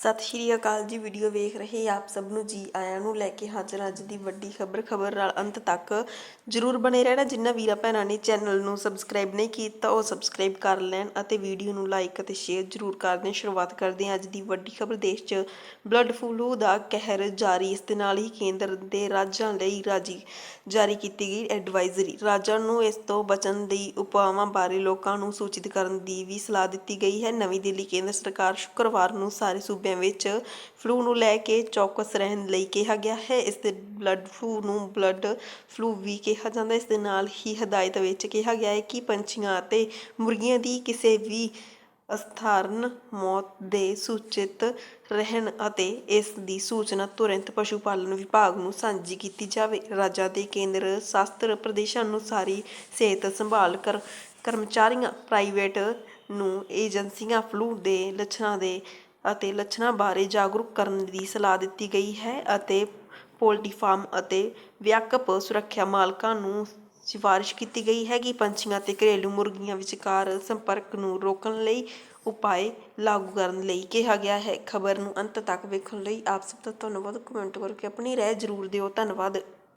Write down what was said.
ਸਤਿ ਸ਼੍ਰੀ ਅਕਾਲ ਜੀ ਵੀਡੀਓ ਵੇਖ ਰਹੇ ਆਪ ਸਭ ਨੂੰ ਜੀ ਆਇਆਂ ਨੂੰ ਲੈ ਕੇ ਹਾਜ਼ਰ ਅੱਜ ਦੀ ਵੱਡੀ ਖਬਰ। ਖਬਰ ਨਾਲ ਅੰਤ ਤੱਕ ਜਰੂਰ ਬਣੇ ਰਹਿਣਾ। ਜਿਨ੍ਹਾਂ ਵੀਰਾਂ ਭੈਣਾਂ ਨੇ ਚੈਨਲ ਨੂੰ ਸਬਸਕ੍ਰਾਈਬ ਨਹੀਂ ਕੀਤਾ, ਉਹ ਸਬਸਕ੍ਰਾਈਬ ਕਰ ਲੈਣ ਅਤੇ ਵੀਡੀਓ ਨੂੰ ਲਾਈਕ ਅਤੇ ਸ਼ੇਅਰ ਜਰੂਰ ਕਰ ਦੇਣ ਸ਼ੁਰੂਆਤ ਕਰਦੇ ਹਾਂ ਅੱਜ ਦੀ ਵੱਡੀ ਖਬਰ। ਦੇਸ਼ 'ਚ ਬਲੱਡ ਫਲੂ ਦਾ ਕਹਿਰ ਜਾਰੀ। ਇਸ ਦੇ ਨਾਲ ਹੀ ਕੇਂਦਰ ਦੇ ਰਾਜਾਂ ਲਈ ਰਾਜੀ, ਜਾਰੀ ਕੀਤੀ ਗਈ ਐਡਵਾਈਜ਼ਰੀ ਰਾਜਾਂ ਨੂੰ ਇਸ ਤੋਂ ਬਚਣ ਲਈ ਉਪਾਵਾਂ ਬਾਰੇ ਲੋਕਾਂ ਨੂੰ ਸੂਚਿਤ ਕਰਨ ਦੀ ਵੀ ਸਲਾਹ ਦਿੱਤੀ ਗਈ ਹੈ। ਨਵੀਂ ਦਿੱਲੀ ਕੇਂਦਰ ਸਰਕਾਰ ਸ਼ੁੱਕਰਵਾਰ ਨੂੰ ਸਾਰੇ ਸੂਬਿਆਂ ਵਿੱਚ ਫਲੂ ਨੂੰ ਲੈ ਕੇ ਚੌਕਸ ਰਹਿਣ ਲਈ ਕਿਹਾ ਗਿਆ ਹੈ। ਇਸ ਦੇ ਬਲੱਡ ਫਲੂ ਨੂੰ ਬਲੱਡ ਫਲੂ ਵੀ ਕਿਹਾ ਜਾਂਦਾ ਇਸ ਦੇ ਨਾਲ ਹੀ ਹਦਾਇਤ ਵਿੱਚ ਕਿਹਾ ਗਿਆ ਹੈ ਕਿ ਪੰਛੀਆਂ ਅਤੇ ਮੁਰਗੀਆਂ ਦੀ ਕਿਸੇ ਵੀ ਅਸਥਾਰਨ ਮੌਤ ਦੇ ਸੂਚਿਤ ਰਹਿਣ ਅਤੇ ਇਸ ਦੀ ਸੂਚਨਾ ਤੁਰੰਤ ਪਸ਼ੂ ਪਾਲਣ ਵਿਭਾਗ ਨੂੰ ਸਾਂਝੀ ਕੀਤੀ ਜਾਵੇ। ਰਾਜਾਂ ਦੇ ਕੇਂਦਰ ਸ਼ਾਸਤਰ ਪ੍ਰਦੇਸ਼ਾਂ ਅਨੁਸਾਰੀ ਸਿਹਤ ਸੰਭਾਲ ਕਰ, ਕਰਮਚਾਰੀਆਂ, ਪ੍ਰਾਈਵੇਟ ਨੂੰ ਏਜੰਸੀਆਂ ਫਲੂ ਦੇ ਲੱਛਣਾਂ ਦੇ ਅਤੇ ਲੱਛਣਾਂ ਬਾਰੇ ਜਾਗਰੂਕ ਕਰਨ ਦੀ ਸਲਾਹ ਦਿੱਤੀ ਗਈ ਹੈ ਅਤੇ ਪੋਲਟਰੀ ਫਾਰਮ ਅਤੇ ਵਿਆਪਕ ਸੁਰੱਖਿਆ ਮਾਲਕਾਂ ਨੂੰ ਸਿਫਾਰਿਸ਼ ਕੀਤੀ ਗਈ ਹੈ ਕਿ ਪੰਛੀਆਂ ਅਤੇ ਘਰੇਲੂ ਮੁਰਗੀਆਂ ਵਿਚਕਾਰ ਸੰਪਰਕ ਨੂੰ ਰੋਕਣ ਲਈ ਉਪਾਅ ਲਾਗੂ ਕਰਨ ਲਈ ਕਿਹਾ ਗਿਆ ਹੈ। ਖਬਰ ਨੂੰ ਅੰਤ ਤੱਕ ਵੇਖਣ ਲਈ ਆਪ ਸਭ ਦਾ ਧੰਨਵਾਦ। ਕਮੈਂਟ ਕਰਕੇ ਆਪਣੀ ਰਾਏ ਜ਼ਰੂਰ ਦਿਓ। ਧੰਨਵਾਦ।